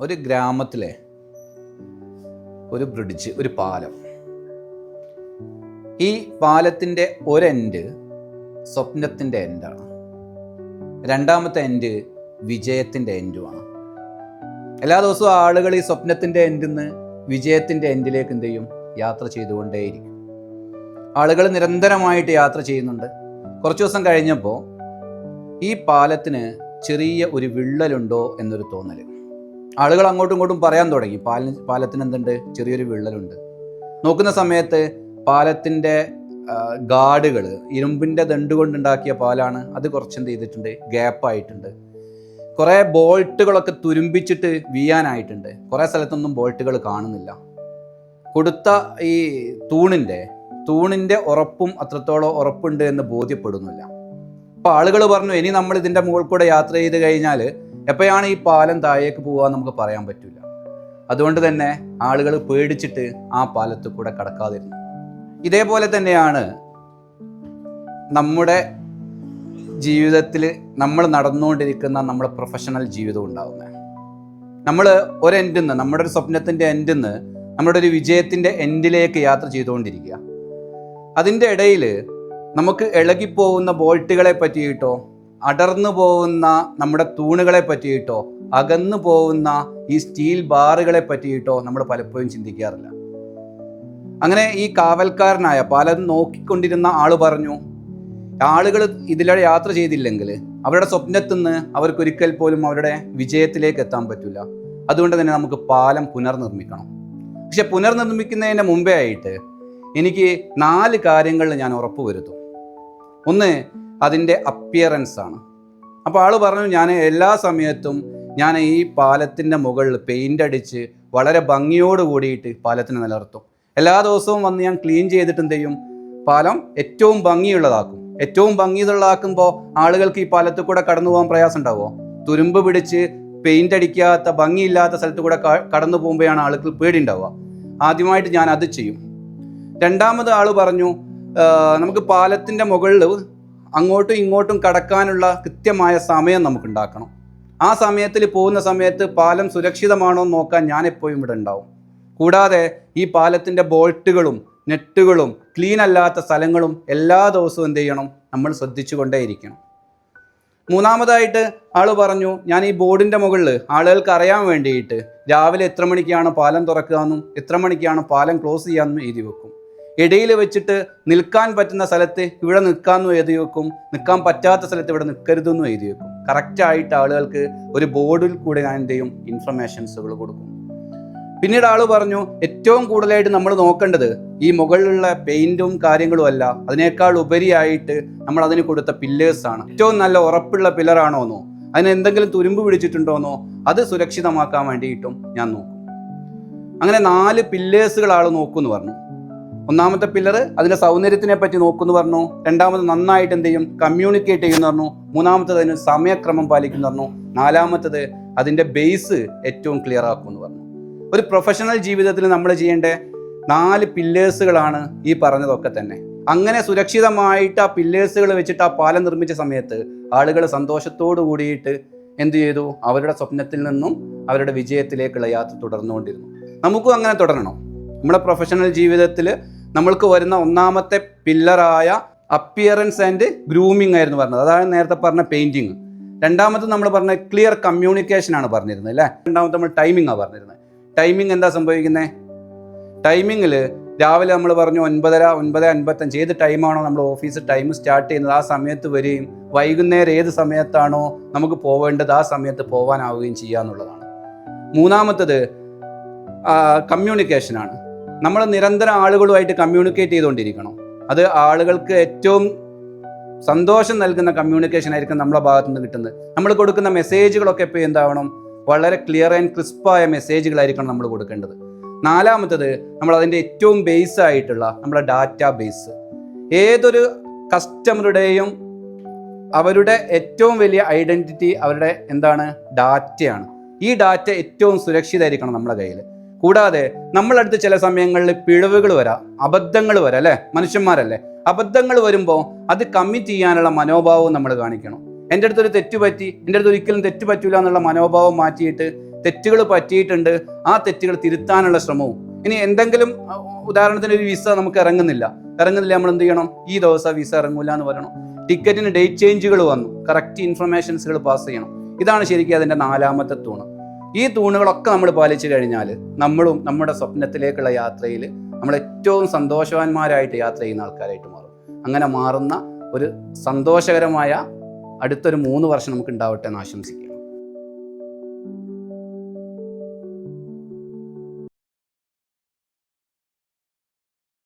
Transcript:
ഒരു ഗ്രാമത്തിലെ ഒരു ബ്രിഡ്ജ് ഒരു പാലം. ഈ പാലത്തിന്റെ ഒരെൻഡ് സ്വപ്നത്തിന്റെ എൻഡാണ്. രണ്ടാമത്തെ എൻഡ് വിജയത്തിന്റെ എൻഡുമാണ്. എല്ലാ ദിവസവും ആളുകൾ ഈ സ്വപ്നത്തിന്റെ എൻഡിൽ നിന്ന് വിജയത്തിന്റെ എൻഡിലേക്ക് എന്ത് ചെയ്യും? യാത്ര ചെയ്തുകൊണ്ടേയിരിക്കും. ആളുകൾ നിരന്തരമായിട്ട് യാത്ര ചെയ്യുന്നുണ്ട്. കുറച്ച് ദിവസം കഴിഞ്ഞപ്പോൾ ഈ പാലത്തിന് ചെറിയ ഒരു വിള്ളലുണ്ടോ എന്നൊരു തോന്നൽ ആളുകൾ അങ്ങോട്ടും ഇങ്ങോട്ടും പറയാൻ തുടങ്ങി. പാല പാലത്തിന് എന്തുണ്ട്? ചെറിയൊരു വിള്ളലുണ്ട്. നോക്കുന്ന സമയത്ത് പാലത്തിന്റെ ഗാർഡുകൾ ഇരുമ്പിന്റെ ദണ്ട് കൊണ്ടുണ്ടാക്കിയ പാലാണ് അത് കുറച്ച് എന്ത് ചെയ്തിട്ടുണ്ട് ഗ്യാപ്പായിട്ടുണ്ട് കുറേ ബോൾട്ടുകളൊക്കെ തുരുമ്പിച്ചിട്ട് വീയാനായിട്ടുണ്ട്. കുറേ സ്ഥലത്തൊന്നും ബോൾട്ടുകൾ കാണുന്നില്ല. കൊടുത്ത ഈ തൂണിന്റെ തൂണിന്റെ ഉറപ്പും അത്രത്തോളം ഉറപ്പുണ്ട് എന്ന് ബോധ്യപ്പെടുന്നില്ല. അപ്പോൾ ആളുകൾ പറഞ്ഞു ഇനി നമ്മൾ ഇതിന്റെ മുകളിൽ കൂടെ യാത്ര ചെയ്ത് കഴിഞ്ഞാൽ എപ്പോഴാണ് ഈ പാലം താഴേക്ക് പോകാൻ നമുക്ക് പറയാൻ പറ്റില്ല അതുകൊണ്ട് തന്നെ ആളുകൾ പേടിച്ചിട്ട് ആ പാലത്തിൽ കൂടെ കടക്കാതിരുന്നു. ഇതേപോലെ തന്നെയാണ് നമ്മുടെ ജീവിതത്തിൽ നമ്മൾ നടന്നുകൊണ്ടിരിക്കുന്ന നമ്മുടെ പ്രൊഫഷണൽ ജീവിതം ഉണ്ടാകുന്നത് നമ്മൾ ഒരു എൻഡിൽ നിന്ന് നമ്മുടെ ഒരു സ്വപ്നത്തിന്റെ എൻഡിൽ നിന്ന് നമ്മുടെ ഒരു വിജയത്തിന്റെ എൻഡിലേക്ക് യാത്ര ചെയ്തുകൊണ്ടിരിക്കുക. അതിന്റെ ഇടയിൽ നമുക്ക് ഇളകിപ്പോകുന്ന ബോൾട്ടുകളെ പറ്റിയിട്ടോ അടർന്നു പോകുന്ന നമ്മുടെ തൂണുകളെ പറ്റിയിട്ടോ അകന്നു പോകുന്ന ഈ സ്റ്റീൽ ബാറുകളെ പറ്റിയിട്ടോ നമ്മൾ പലപ്പോഴും ചിന്തിക്കാറില്ല. അങ്ങനെ ഈ കാവൽക്കാരനായ പലതും നോക്കിക്കൊണ്ടിരുന്ന ആൾ പറഞ്ഞു ആളുകൾ ഇതിലൂടെ യാത്ര ചെയ്തില്ലെങ്കിൽ അവരുടെ സ്വപ്നത്തിൽ നിന്ന് അവർക്കൊരിക്കൽ പോലും അവരുടെ വിജയത്തിലേക്ക് എത്താൻ പറ്റില്ല അതുകൊണ്ട് തന്നെ നമുക്ക് പാലം പുനർനിർമ്മിക്കണം. പക്ഷെ പുനർനിർമ്മിക്കുന്നതിന് മുമ്പേ ആയിട്ട് എനിക്ക് നാല് കാര്യങ്ങളിൽ ഞാൻ ഉറപ്പ് വരുത്തും ഒന്ന് അതിന്റെ അപ്പിയറൻസ് ആണ്. അപ്പോൾ ആൾ പറഞ്ഞു ഞാൻ എല്ലാ സമയത്തും ഞാൻ ഈ പാലത്തിന്റെ മുകളിൽ പെയിന്റ് അടിച്ച് വളരെ ഭംഗിയോട് കൂടിയിട്ട് പാലത്തിന് നിലനിർത്തും. എല്ലാ ദിവസവും വന്ന് ഞാൻ ക്ലീൻ ചെയ്തിട്ട് എന്ത് ചെയ്യും? പാലം ഏറ്റവും ഭംഗിയുള്ളതാക്കും. ഏറ്റവും ഭംഗിയുള്ളതാക്കുമ്പോൾ ആളുകൾക്ക് ഈ പാലത്തിൽ കൂടെ കടന്നു പോകാൻ പ്രയാസം ഉണ്ടാവുമോ? തുരുമ്പ് പിടിച്ച് പെയിന്റ് അടിക്കാത്ത ഭംഗിയില്ലാത്ത സ്ഥലത്ത് കൂടെ കടന്നു പോകുമ്പോഴാണ് ആളുകൾ പേടി ഉണ്ടാവുക. ആദ്യമായിട്ട് ഞാൻ അത് ചെയ്യും. രണ്ടാമത് ആൾ പറഞ്ഞു നമുക്ക് പാലത്തിന്റെ മുകളിൽ അങ്ങോട്ടും ഇങ്ങോട്ടും കടക്കാനുള്ള കൃത്യമായ സമയം നമുക്കുണ്ടാക്കണം. ആ സമയത്തിൽ പോകുന്ന സമയത്ത് പാലം സുരക്ഷിതമാണോ എന്ന് നോക്കാൻ ഞാൻ എപ്പോഴും ഇവിടെ ഉണ്ടാവും. കൂടാതെ ഈ പാലത്തിന്റെ ബോൾട്ടുകളും നെറ്റുകളും ക്ലീൻ അല്ലാത്ത സ്ഥലങ്ങളും എല്ലാ ദിവസവും എന്ത് ചെയ്യണം? നമ്മൾ ശ്രദ്ധിച്ചുകൊണ്ടേയിരിക്കണം. മൂന്നാമതായിട്ട് ആൾ പറഞ്ഞു ഞാൻ ഈ ബോർഡിന്റെ മുകളിൽ ആളുകൾക്ക് അറിയാൻ വേണ്ടിയിട്ട് രാവിലെ എത്ര മണിക്കാണ് പാലം തുറക്കുക എന്നും എത്ര മണിക്കാണ് പാലം ക്ലോസ് ചെയ്യാമെന്നും എഴുതി വെക്കും. ഇടയിൽ വെച്ചിട്ട് നിൽക്കാൻ പറ്റുന്ന സ്ഥലത്ത് ഇവിടെ നിൽക്കാമെന്നും എഴുതി വെക്കും. നിൽക്കാൻ പറ്റാത്ത സ്ഥലത്ത് ഇവിടെ നിൽക്കരുതെന്നും എഴുതി വെക്കും. കറക്റ്റായിട്ട് ആളുകൾക്ക് ഒരു ബോർഡിൽ കൂടെ ഞാൻ എന്ത് ചെയ്യും? ഇൻഫർമേഷൻസുകൾ കൊടുക്കും. പിന്നീട് ആൾ പറഞ്ഞു ഏറ്റവും കൂടുതലായിട്ട് നമ്മൾ നോക്കേണ്ടത് ഈ മുകളിലുള്ള പെയിന്റും കാര്യങ്ങളും അല്ല. അതിനേക്കാൾ ഉപരിയായിട്ട് നമ്മൾ അതിന് കൊടുത്ത പില്ലേഴ്സാണ് ഏറ്റവും നല്ല ഉറപ്പുള്ള പില്ലറാണോന്നോ അതിന് എന്തെങ്കിലും തുരുമ്പ് പിടിച്ചിട്ടുണ്ടോന്നോ? അത് സുരക്ഷിതമാക്കാൻ വേണ്ടിയിട്ടും ഞാൻ നോക്കും. അങ്ങനെ നാല് പില്ലേഴ്സുകൾ ആൾ നോക്കുമെന്ന് പറഞ്ഞു. ഒന്നാമത്തെ പില്ലർ അതിന്റെ സൗന്ദര്യത്തിനെ പറ്റി നോക്കുന്നു പറഞ്ഞു. രണ്ടാമത് നന്നായിട്ട് എന്ത് ചെയ്യും? കമ്മ്യൂണിക്കേറ്റ് ചെയ്യുന്നു പറഞ്ഞു. മൂന്നാമത്തത് അതിന് സമയക്രമം പാലിക്കുന്നു പറഞ്ഞു. നാലാമത്തത് അതിന്റെ ബേസ് ഏറ്റവും ക്ലിയർ ആക്കുമെന്ന് പറഞ്ഞു. ഒരു പ്രൊഫഷണൽ ജീവിതത്തിൽ നമ്മൾ ചെയ്യേണ്ട നാല് പില്ലേഴ്സുകളാണ് ഈ പറഞ്ഞതൊക്കെ തന്നെ. അങ്ങനെ സുരക്ഷിതമായിട്ട് ആ പില്ലേഴ്സുകൾ വെച്ചിട്ട് ആ പാലം നിർമ്മിച്ച സമയത്ത് ആളുകൾ സന്തോഷത്തോടു കൂടിയിട്ട് എന്ത് ചെയ്തു? അവരുടെ സ്വപ്നത്തിൽ നിന്നും അവരുടെ വിജയത്തിലേക്കുള്ള യാത്ര തുടർന്നുകൊണ്ടിരുന്നു. നമുക്കും അങ്ങനെ തുടരണം. നമ്മുടെ പ്രൊഫഷണൽ ജീവിതത്തിൽ നമ്മൾക്ക് വരുന്ന ഒന്നാമത്തെ പില്ലറായ അപ്പിയറൻസ് ആൻഡ് ഗ്രൂമിംഗ് ആയിരുന്നു പറഞ്ഞത്. അതാണ് നേരത്തെ പറഞ്ഞ പെയിന്റിങ് രണ്ടാമത് നമ്മൾ പറഞ്ഞ ക്ലിയർ കമ്മ്യൂണിക്കേഷൻ ആണ് പറഞ്ഞിരുന്നത് അല്ലേ? രണ്ടാമത്തെ നമ്മൾ ടൈമിംഗ് ആണ് പറഞ്ഞിരുന്നത്. ടൈമിംഗ് എന്താ സംഭവിക്കുന്നത് ടൈമിങ്ങിൽ രാവിലെ നമ്മൾ പറഞ്ഞു ഒൻപതര ഒൻപത് അൻപത്തഞ്ച്. ഏത് ടൈമാണോ നമ്മൾ ഓഫീസ് ടൈം സ്റ്റാർട്ട് ചെയ്യുന്നത് ആ സമയത്ത് വരികയും വൈകുന്നേരം ഏത് സമയത്താണോ നമുക്ക് പോവേണ്ടത് ആ സമയത്ത് പോകാനാവുകയും ചെയ്യുക എന്നുള്ളതാണ് മൂന്നാമത്തത് കമ്മ്യൂണിക്കേഷനാണ് നമ്മൾ നിരന്തരം ആളുകളുമായിട്ട് കമ്മ്യൂണിക്കേറ്റ് ചെയ്തുകൊണ്ടിരിക്കണം. അത് ആളുകൾക്ക് ഏറ്റവും സന്തോഷം നൽകുന്ന കമ്മ്യൂണിക്കേഷൻ ആയിരിക്കും നമ്മുടെ ഭാഗത്തു നിന്ന് കിട്ടുന്നത്. നമ്മൾ കൊടുക്കുന്ന മെസ്സേജുകളൊക്കെ ഇപ്പോൾ എന്താവണം? വളരെ ക്ലിയർ ആൻഡ് ക്രിസ്പായ മെസ്സേജുകളായിരിക്കണം നമ്മൾ കൊടുക്കേണ്ടത്. നാലാമത്തത് നമ്മൾ അതിന്റെ ഏറ്റവും ബേസ് ആയിട്ടുള്ള നമ്മുടെ ഡാറ്റ ബേസ് ഏതൊരു കസ്റ്റമറുടെയും അവരുടെ ഏറ്റവും വലിയ ഐഡന്റിറ്റി അവരുടെ എന്താണ്? ഡാറ്റയാണ് ഈ ഡാറ്റ ഏറ്റവും സുരക്ഷിതമായിരിക്കണം നമ്മുടെ കയ്യിൽ കൂടാതെ നമ്മളടുത്ത് ചില സമയങ്ങളിൽ പിഴവുകൾ വരാം അബദ്ധങ്ങൾ വരാം അല്ലേ? മനുഷ്യന്മാരല്ലേ? അബദ്ധങ്ങൾ വരുമ്പോൾ അത് കമ്മിറ്റ് ചെയ്യാനുള്ള മനോഭാവവും നമ്മൾ കാണിക്കണം. എന്റെ അടുത്തൊരു തെറ്റ് പറ്റി എന്റെ അടുത്ത് ഒരിക്കലും തെറ്റ് പറ്റൂല എന്നുള്ള മനോഭാവം മാറ്റിയിട്ട് തെറ്റുകൾ പറ്റിയിട്ടുണ്ട് ആ തെറ്റുകൾ തിരുത്താനുള്ള ശ്രമവും. ഇനി എന്തെങ്കിലും ഉദാഹരണത്തിന് ഒരു വിസ നമുക്ക് ഇറങ്ങുന്നില്ല. ഇറങ്ങുന്നില്ല നമ്മൾ എന്ത് ചെയ്യണം? ഈ ദിവസം വിസ ഇറങ്ങൂല എന്ന് പറയണം. ടിക്കറ്റിന് ഡേറ്റ് ചേഞ്ചുകൾ വന്നു. കറക്റ്റ് ഇൻഫർമേഷൻസുകൾ പാസ് ചെയ്യണം. ഇതാണ് ശരിക്കും അതിന്റെ നാലാമത്തെ തൂണ്. ഈ തൂണുകളൊക്കെ നമ്മൾ പാലിച്ചു കഴിഞ്ഞാൽ നമ്മളും നമ്മുടെ സ്വപ്നത്തിലേക്കുള്ള യാത്രയിൽ നമ്മൾ ഏറ്റവും സന്തോഷവാന്മാരായിട്ട് യാത്ര ചെയ്യുന്ന ആൾക്കാരായിട്ട് മാറും. അങ്ങനെ മാറുന്ന ഒരു സന്തോഷകരമായ അടുത്തൊരു മൂന്ന് വർഷം നമുക്ക് ഉണ്ടാവട്ടെ എന്ന് ആശംസിക്കുക